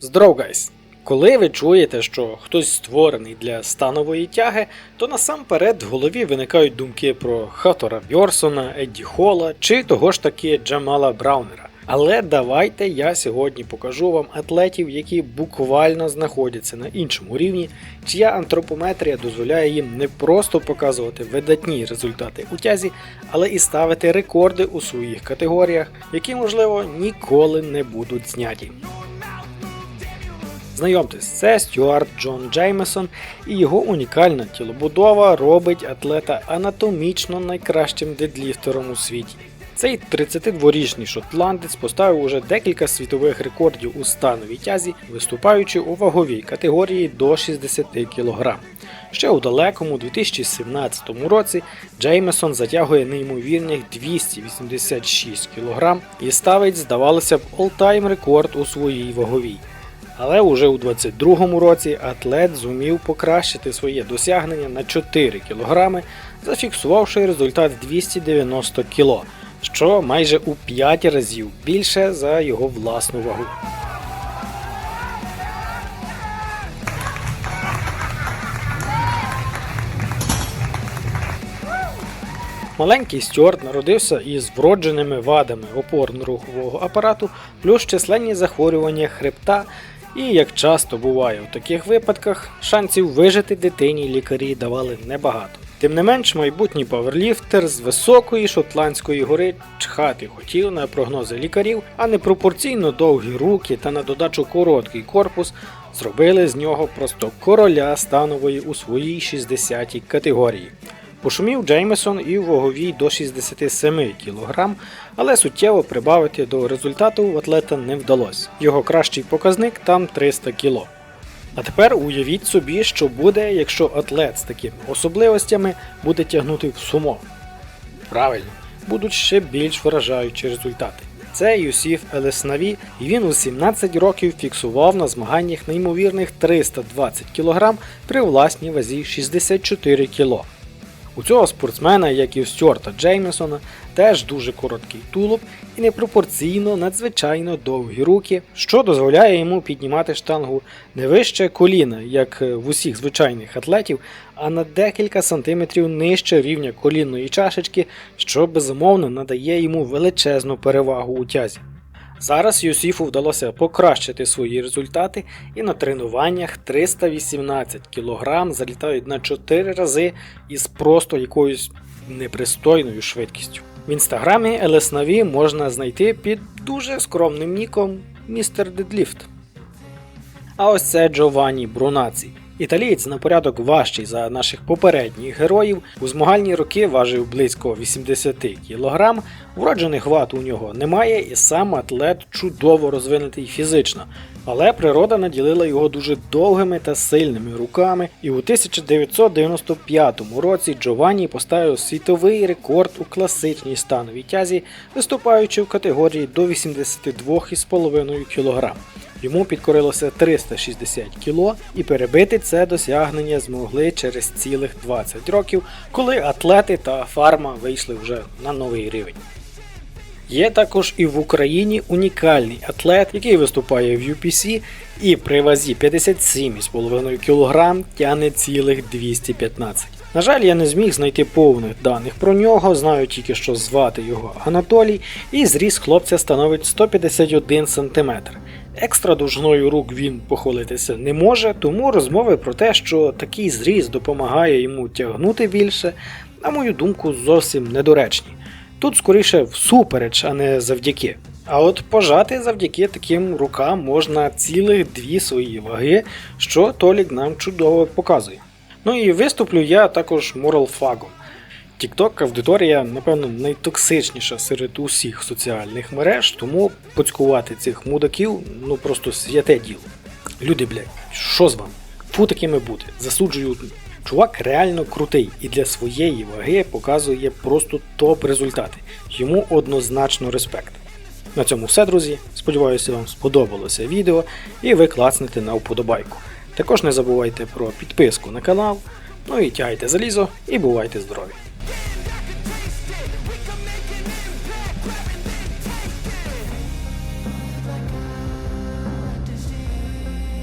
Здоров, гайс! Коли ви чуєте, що хтось створений для станової тяги, то насамперед в голові виникають думки про Хатора Бьорсона, Едді Хола чи того ж таки Джамала Браунера. Але давайте я сьогодні покажу вам атлетів, які буквально знаходяться на іншому рівні, чия антропометрія дозволяє їм не просто показувати видатні результати у тязі, але і ставити рекорди у своїх категоріях, які, можливо, ніколи не будуть зняті. Знайомтесь, це Стюарт Джон Джеймесон, і його унікальна тілобудова робить атлета анатомічно найкращим дедліфтером у світі. Цей 32-річний шотландець поставив уже декілька світових рекордів у становій тязі, виступаючи у ваговій категорії до 60 кг. Ще у далекому 2017 році Джеймесон затягує неймовірних 286 кг і ставить, здавалося б, олтайм рекорд у своїй ваговій. Але уже у 22-му році атлет зумів покращити своє досягнення на 4 кг, зафіксувавши результат 290 кг, що майже у 5 разів більше за його власну вагу. Маленький Стюарт народився із вродженими вадами опорно-рухового апарату, плюс численні захворювання хребта, і як часто буває у таких випадках, шансів вижити дитині лікарі давали небагато. Тим не менш, майбутній паверліфтер з високої шотландської гори чхати хотів на прогнози лікарів, а не пропорційно довгі руки та на додачу короткий корпус зробили з нього просто короля станової у своїй 60-й категорії. Пошумів Джеймесон і в ваговій до 67 кг, але суттєво прибавити до результату в атлета не вдалося. Його кращий показник там 300 кг. А тепер уявіть собі, що буде, якщо атлет з такими особливостями буде тягнути в сумо. Правильно, будуть ще більш вражаючі результати. Це Юсіф Елеснаві, і він у 17 років фіксував на змаганнях неймовірних 320 кг при власній вазі 64 кг. У цього спортсмена, як і в Стюарта Джеймесона, теж дуже короткий тулуб і непропорційно надзвичайно довгі руки, що дозволяє йому піднімати штангу не вище коліна, як в усіх звичайних атлетів, а на декілька сантиметрів нижче рівня колінної чашечки, що безумовно надає йому величезну перевагу у тязі. Зараз Юсіфу вдалося покращити свої результати і на тренуваннях 318 кг залітають на 4 рази із просто якоюсь непристойною швидкістю. В інстаграмі Елеснаві можна знайти під дуже скромним ніком Містер Дедліфт. А ось це Джованні Брунаці. Італієць на порядок важчий за наших попередніх героїв. У змагальні роки важив близько 80 кг. Вроджених вад у нього немає, і сам атлет чудово розвинутий фізично. Але природа наділила його дуже довгими та сильними руками, і у 1995 році Джованні поставив світовий рекорд у класичній становій тязі, виступаючи в категорії до 82,5 кг. Йому підкорилося 360 кг, і перебити це досягнення змогли через цілих 20 років, коли атлети та фарма вийшли вже на новий рівень. Є також і в Україні унікальний атлет, який виступає в UPC і при вазі 57,5 кг тягне цілих 215. На жаль, я не зміг знайти повних даних про нього, знаю тільки, що звати його Анатолій, і зріс хлопця становить 151 см. Екстра довжиною рук він похвалитися не може, тому розмови про те, що такий зріс допомагає йому тягнути більше, на мою думку, зовсім недоречні. Тут скоріше всупереч, а не завдяки. А от пожати завдяки таким рукам можна цілих дві свої ваги, що Толік нам чудово показує. Ну і виступлю я також моралфагом. TikTok аудиторія, напевно, найтоксичніша серед усіх соціальних мереж, тому поцькувати цих мудаків ну просто святе діло. Люди, блядь, що з вами? Фу такими бути. Засуджую. Чувак реально крутий і для своєї ваги показує просто топ результати. Йому однозначно респект. На цьому все, друзі. Сподіваюся, вам сподобалося відео і ви клацнете на вподобайку. Також не забувайте про підписку на канал. Ну і тягайте залізо і бувайте здорові!